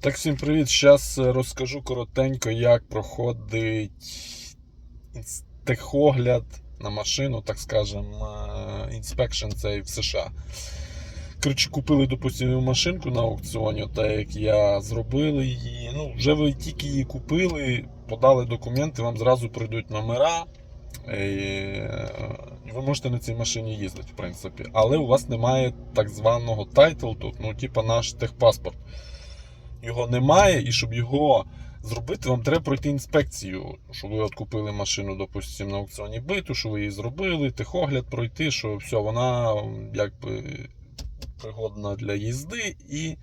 Так, всім привіт. Зараз розкажу коротенько, як проходить техогляд на машину, так скажемо, інспекшн цей в США. Коротше, купили, допустимо, машинку на аукціоні, так як я зробили її. Ну, вже ви тільки її купили, подали документи, вам зразу прийдуть номера. е, І ви можете на цій машині їздити, в принципі. Але у вас немає так званого тайтл тут, ну, типа наш техпаспорт його немає, і щоб його зробити, вам треба пройти інспекцію. Що ви от купили машину, допустимо, на аукціоні биту, що ви її зробили, техогляд пройти, що все, вона якби пригодна для їзди. І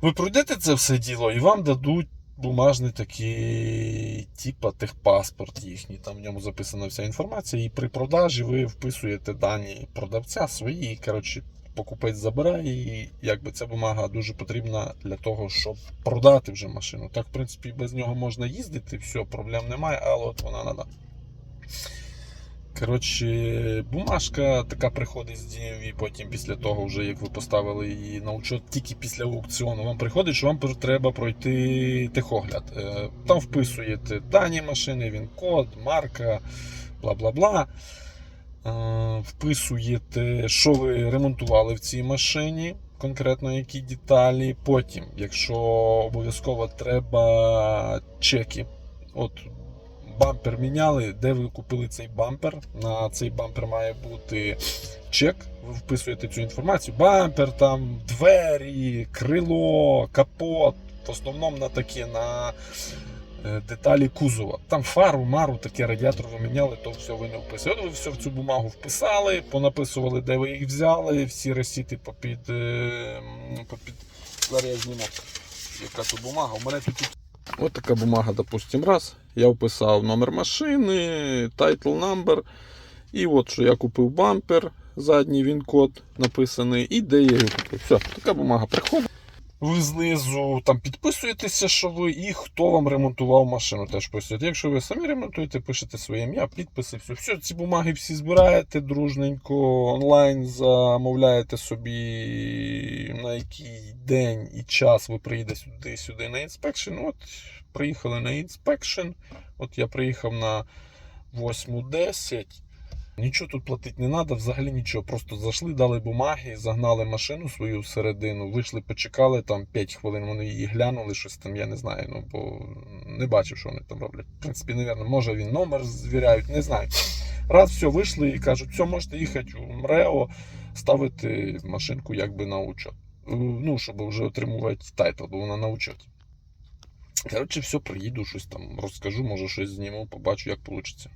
ви пройдете це все діло, і вам дадуть. Бумажний такий, типа техпаспорт їхній, там в ньому записана вся інформація, і при продажі ви вписуєте дані продавця свої. Коротше, покупець забирає і якби ця бумага дуже потрібна для того, щоб продати вже машину. Так, в принципі, без нього можна їздити, все, проблем немає, але от вона треба. Коротше, бумажка така приходить з DMV, потім після того, вже як ви поставили її на учет, тільки після аукціону, вам приходить, що вам треба пройти техогляд. Е, Там вписуєте дані машини, він код, марка, бла бла бла. Е, Вписуєте, що ви ремонтували в цій машині, конкретно які деталі. Потім, якщо обов'язково треба чеки, от бампер міняли, де ви купили цей бампер. На цей бампер має бути чек. Ви вписуєте цю інформацію. Бампер, там, двері, крило, капот. В основному на такі на е, деталі кузова. Там фару, мару, таке радіатор ви міняли, то все ви не вписали. Ви все в цю бумагу вписали, понаписували, де ви їх взяли, всі ресіти попід. е, попід... Зараз яка тут бумага. У мене тут От така бумага, допустим, раз. Я вписав номер машини, title number. І от що я купив бампер, задній він код написаний, і де я його купив. Все, така бумага приходить. Ви знизу там підписуєтеся, що ви і хто вам ремонтував машину, теж пишете. Якщо ви самі ремонтуєте, пишете своє ім'я, підписи, все. все. Ці бумаги всі збираєте дружненько, онлайн замовляєте собі на який день і час ви приїдете сюди, сюди на інспекшн. От приїхали на інспекшн. От я приїхав на 8.10. Нічого тут платити не треба, взагалі нічого. Просто зайшли, дали бумаги, загнали машину свою всередину, вийшли, почекали там 5 хвилин, вони її глянули, щось там, я не знаю, ну бо не бачив, що вони там роблять. В принципі, невірно, може він номер звіряють, не знаю. Раз все, вийшли і кажуть, все, можете їхати у МРЕО, ставити машинку якби на учет. Е, Ну, щоб вже отримувати тайтл, бо вона на учеті. Коротше, все, приїду, щось там розкажу, може щось зніму, побачу, як вийде.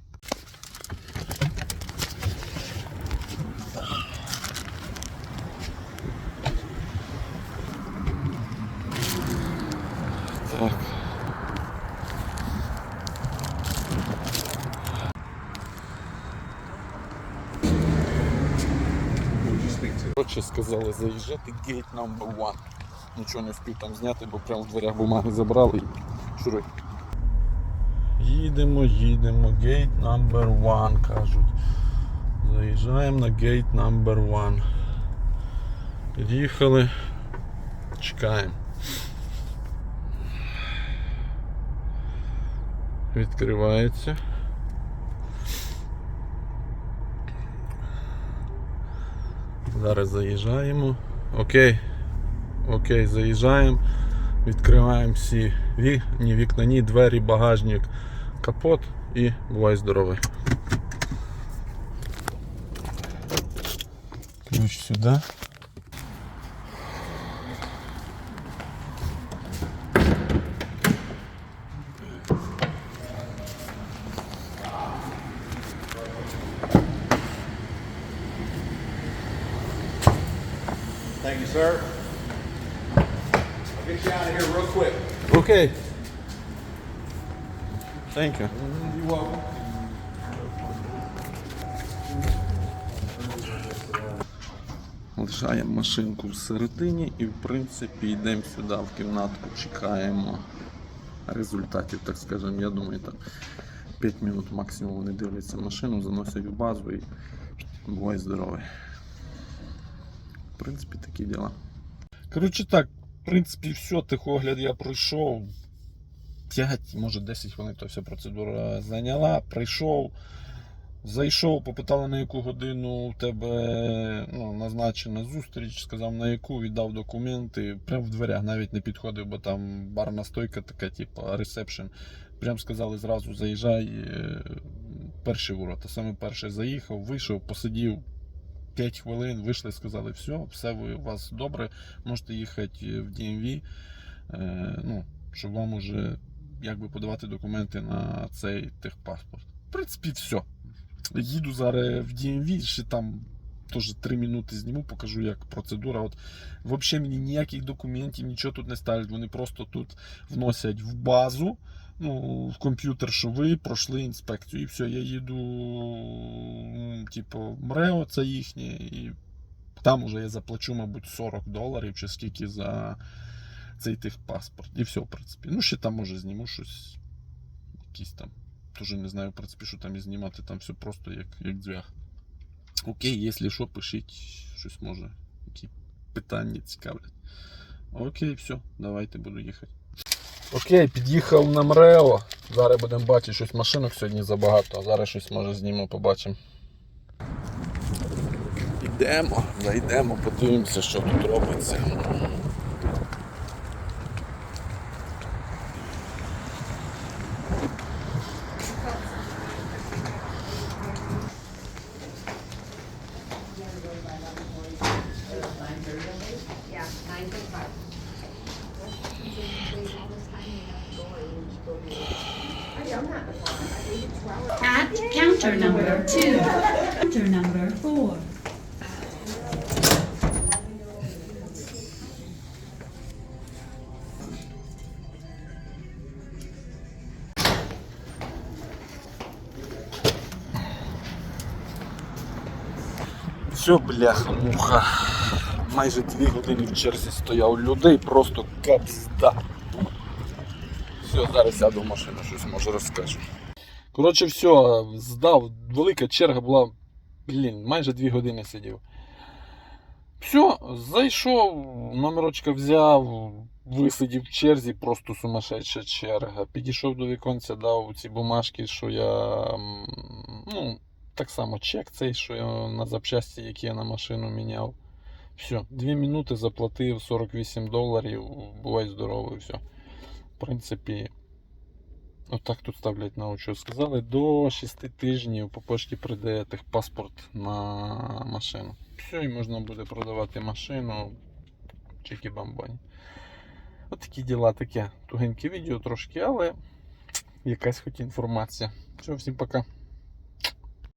Так. Коротше, сказали заїжджати gate number one. Нічого не встиг там зняти, бо прямо в дверях бумаги забрали і шуруй. Їдемо, їдемо, gate number one, кажуть. Заїжджаємо на gate number one. Під'їхали. Чекаємо. Відкривається. Зараз заїжджаємо. Окей. Окей, заїжджаємо. Відкриваємо всі ві... ні, вікна, ні, двері, багажник, капот і бувай здоровий. Ключ сюди. Thank you, sir. I'll get you out of here real quick. Окей. Thank you. You're welcome. Лишаємо машинку всередині і, в принципі, йдемо сюди в кімнатку, чекаємо результатів, так скажемо. Я думаю, так 5 минут максимум вони дивляться машину, заносять в базу і бувай здоровий. Принципі, такі діла. Коротше так, В принципі, все, техогляд я пройшов. 5, може 10 хвилин то вся процедура зайняла. Прийшов, зайшов, попитали, на яку годину у тебе ну, назначена зустріч, сказав на яку, віддав документи. Прямо в дверях навіть не підходив, бо там барна стойка така, типу, ресепшн. Прям сказали зразу заїжджай. е, Перші ворота. Саме перший заїхав, вийшов, посидів 5 хвилин, вийшли, сказали, все, все у вас добре, можете їхати в DMV, е, ну, щоб вам уже якби подавати документи на цей техпаспорт. В принципі, все. Їду зараз в DMV, ще там теж 3 минути зніму, покажу, як процедура. От, взагалі мені ніяких документів, нічого тут не ставлять. Вони просто тут вносять в базу, ну, в комп'ютер, що ви пройшли інспекцію. І все, я їду, типу, МРЕО, це їхнє, і там уже я заплачу, мабуть, 40 доларів чи скільки за цей техпаспорт. І все, в принципі. Ну, ще там може зніму щось. Якісь там. Тоже не знаю, в принципі, що там і знімати, там все просто як, як дзвях. Окей, якщо що, пишіть щось може. Які питання цікавлять. Окей, все, давайте буду їхати. Окей, під'їхав на МРЕО. Зараз будемо бачити щось машинок сьогодні забагато, а зараз щось може знімемо, побачимо. Йдемо, зайдемо, подивимося, що тут робиться. Counter number two, counter number four. Все, бляха, муха. Майже дві години в черзі стояв людей, просто капзда. Все, зараз сяду в машину, щось може розкажу. Коротше, все, здав. Велика черга була, блін, майже дві години сидів. Все, зайшов, номерочка взяв, висидів в черзі, просто сумасшедша черга. Підійшов до віконця, дав ці бумажки, що я. Ну, так само чек цей, що я на запчасті, які я на машину міняв. Все, 2 минути заплатив 48 доларів, бувай здоровий, все. В принципі, отак тут ставлять на очі. Сказали, до 6 тижнів по пошті прийде техпаспорт на машину. Все, і можна буде продавати машину. Чеки бамбані. Отакі такі діла, таке тугеньке відео трошки, але якась хоч інформація. Все, всім пока.